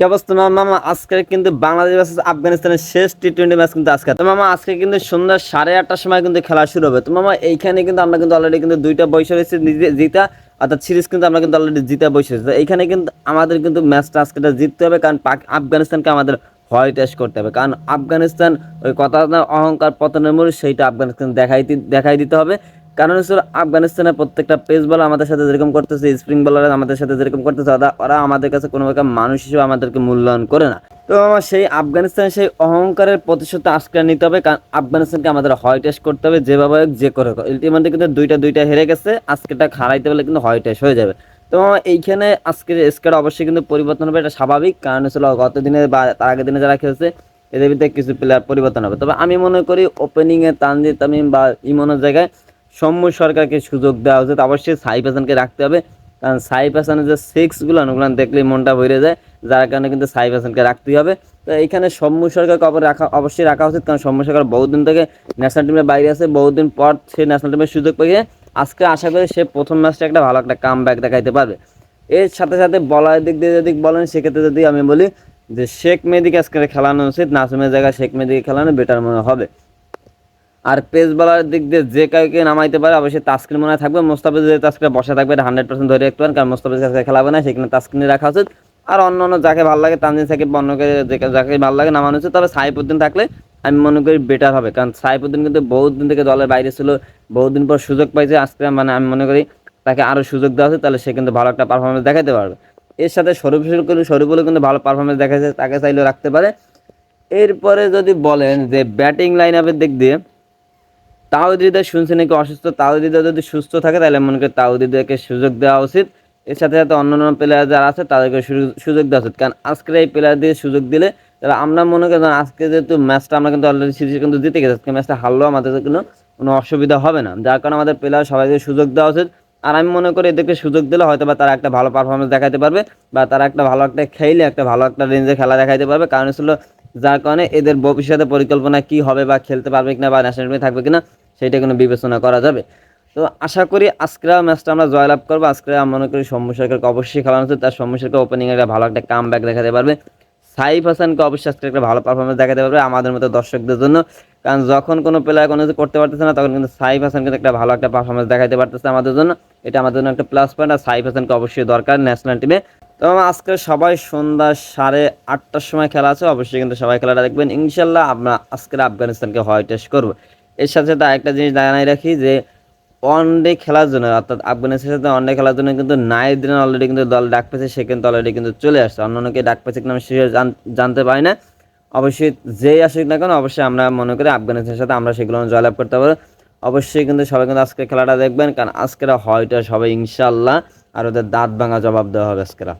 কি অবস্থা? মামা, আজকে কিন্তু বাংলাদেশ ভার্সেস আফগানিস্তানের শেষ টি টোয়েন্টি ম্যাচ কিন্তু আজকে। তো মামা, আজকে কিন্তু সন্ধ্যা সাড়ে আটটার সময় কিন্তু খেলা শুরু হবে। তো মামা, এইখানে কিন্তু আমরা কিন্তু অলরেডি কিন্তু দুইটা বয়স রয়েছে জিতা, অর্থাৎ সিরিজ কিন্তু আমরা কিন্তু অলরেডি জিতা বসে তো এইখানে কিন্তু আমাদের কিন্তু ম্যাচটা আজকেটা জিততে হবে, কারণ পাক আফগানিস্তানকে আমাদের হোয়াইট টেস্ট করতে হবে। কারণ আফগানিস্তান ওই কথা না, অহংকার, পতনের মূল, সেইটা আফগানিস্তান দেখাই দেখাই দিতে হবে। কারণ হচ্ছে আফগানিস্তানের প্রত্যেকটা পেস বলার আমাদের সাথে যেরকম করতেছে স্প্রিং বলার আমাদের সাথে যেরকম করতেছে, ওরা আমাদের কাছে কোনো রকম মানুষ হিসেবে আমাদেরকে মূল্যায়ন করে না। তো আমার সেই আফগানিস্তানের সেই অহংকারের প্রতিশোধ আজকে নিতে হবে, কারণ আফগানিস্তানকে আমাদের হয় টেস্ট করতে হবে যেভাবে যে করে ইলটিমেটলি কিন্তু দুইটা দুইটা হেরে গেছে আজকেটা হারাইতে পারলে কিন্তু হয় টেস্ট হয়ে যাবে। তো এইখানে আজকের স্কোয়াড অবশ্যই কিন্তু পরিবর্তন হবে, এটা স্বাভাবিক, কারণ হচ্ছে গত দিনে বা তার আগের দিনে যারা খেলছে, এদের ভিতরে কিছু প্লেয়ার পরিবর্তন হবে। তবে আমি মনে করি ওপেনিংয়ে তানজিদ তামিম বা ইমনের জায়গায় সৌম্য সরকারকে সুযোগ দেওয়া উচিত। অবশ্যই সাইফ হাসানকে রাখতে হবে। কারণ সাইফ হাসানের যে সিক্সগুলো, ওগুলো দেখলেই মনটা ভরে যায়। যার কারণে কিন্তু সাইফ হাসানকে রাখতেই হবে। তো এইখানে সৌম্য সরকারকে অবশ্যই রাখা অবশ্যই রাখা উচিত। কারণ সৌম্য সরকার বহুদিন থেকে ন্যাশনাল টিমের বাইরে আছে। বহুদিন পর সে ন্যাশনাল টিমের সুযোগ পেয়ে আজকে আশা করি সে প্রথম ম্যাচটা একটা ভালো একটা কাম ব্যাক দেখাইতে পারবে। এর সাথে সাথে বলার দিক দিয়ে যদি বলেন, সেক্ষেত্রে যদি আমি বলি যে শেখ মেহেদিকে আজকে খেলানো উচিত নাসিমের জায়গায় শেখ মেহেদিকে খেলানো বেটার মনে হবে। আর পেস বলার দিক দিয়ে যে কাউকে নামাইতে পারে, অবশ্যই তাস্কিন মনে থাকবে। মোস্তাফিজ যদি তাস্কিনে বসে থাকবে, এটা হান্ড্রেড পার্সেন্ট ধরে রাখতে পারেন, কারণ মোস্তাফিজ কাছে খেলাবে না, সেখানে তাস্কিনে রাখা উচিত। আর অন্য অন্য যাকে ভালো লাগে, তানজিন সাকিব অন্যকে যাকে ভালো লাগে নামানো উচিত। তবে সাইফুদ্দিন থাকলে আমি মনে করি বেটার হবে, কারণ সাইফুদ্দিন কিন্তু বহুত দিন থেকে দলের বাইরে ছিল, বহুদিন পর সুযোগ পাইছে আজকে মানে আমি মনে করি তাকে আরও সুযোগ দেওয়া উচিত, তাহলে সে কিন্তু ভালো একটা পারফরমেন্স দেখাতে পারবে। এর সাথে করলে শরীফুলও কিন্তু ভালো পারফরমেন্স দেখাচ্ছে তাকে চাইলেও রাখতে পারে। এরপরে যদি বলেন যে ব্যাটিং লাইন আপের দিক দিয়ে তাওদিদা শুনছে নাকি অসুস্থ? তাওদিদা যদি সুস্থ থাকে, তাহলে মনে করি তাওদিদাকে সুযোগ দেওয়া উচিত। এর সাথে সাথে অন্য অন্য প্লেয়ার যারা আছে, তাদেরকে সুযোগ- দেওয়া উচিত। কারণ আজকের এই প্লেয়ার দিয়ে সুযোগ দিলে, তাহলে আমরা মনে করি আজকে যেহেতু ম্যাচটা আমরা কিন্তু অলরেডি সিরিজ কিন্তু জিতে গেছি, আজকে ম্যাচটা হারলেও আমাদের কোনো কোনো অসুবিধা হবে না। যার কারণে আমাদের প্লেয়ার সবাইকে সুযোগ দেওয়া উচিত। আর আমি মনে করি এদেরকে সুযোগ দিলে হয়তো বা তারা একটা ভালো পারফরমেন্স দেখাতে পারবে, বা তারা একটা ভালো একটা খেলে একটা ভালো একটা রেঞ্জে খেলা দেখাতে পারবে। কারণ ছিল যার কারণে এদের ভবিষ্যতে পরিকল্পনা কি হবে, বা খেলতে পারবে কিনা, বা ন্যাশনাল টিমে থাকবে কিনা সেটা কোনো বিবেচনা করা যাবে। তো আশা করি আজকের ম্যাচটা আমরা জয়লাভ করব। আজকে আমি মনে করি সৌম্য সরকারকে অবশ্যই খেলানো উচিত। তার সৌম্য সরকার ওপেনিং একটা ভালো একটা কাম ব্যাক দেখাতে পারবে। সাইফ হাসানকে অবশ্যই আজকে একটা ভালো পারফরমেন্স দেখাতে পারবে আমাদের মতো দর্শকদের জন্য। কারণ যখন কোনো প্লেয়ার কোনো কিছু করতে পারতেছে না, তখন কিন্তু সাইফ হাসান কিন্তু একটা ভালো একটা পারফরমেন্স দেখাতে পারতেছে আমাদের জন্য। এটা আমাদের জন্য একটা প্লাস পয়েন্ট আর সাইফ হাসানকে অবশ্যই দরকার ন্যাশনাল টিমে তো আজকে সবাই সন্ধ্যা সাড়ে আটটার সময় খেলা আছে। অবশ্যই কিন্তু সবাই খেলাটা দেখবেন। ইনশাল্লাহ আমরা আজকের আফগানিস্তানকে হয় টেস্ট করব। এর সাথে সাথে আরেকটা জিনিস জানাই রাখি যে ওয়ান ডে খেলার জন্য, অর্থাৎ আফগানিস্তানের সাথে ওয়ান ডে খেলার জন্য কিন্তু নাইদিন অলরেডি কিন্তু দল ডাক পেয়েছে, সে কিন্তু অলরেডি কিন্তু চলে আসছে। অন্য অন্যকে ডাক পেয়েছে কিনা আমি জান- জানতে পারি না। অবশ্যই যেই আসুক না কেন, অবশ্যই আমরা মনে করি আফগানিস্তানের সাথে আমরা সেগুলো জয়লাভ করতে পারব। অবশ্যই কিন্তু সবাই কিন্তু আজকে খেলাটা দেখবেন, কারণ আজকেরা হয়টা সবাই ইনশাল্লাহ আর ওদের দাঁত ভাঙা জবাব দেওয়া হবে আজকেরা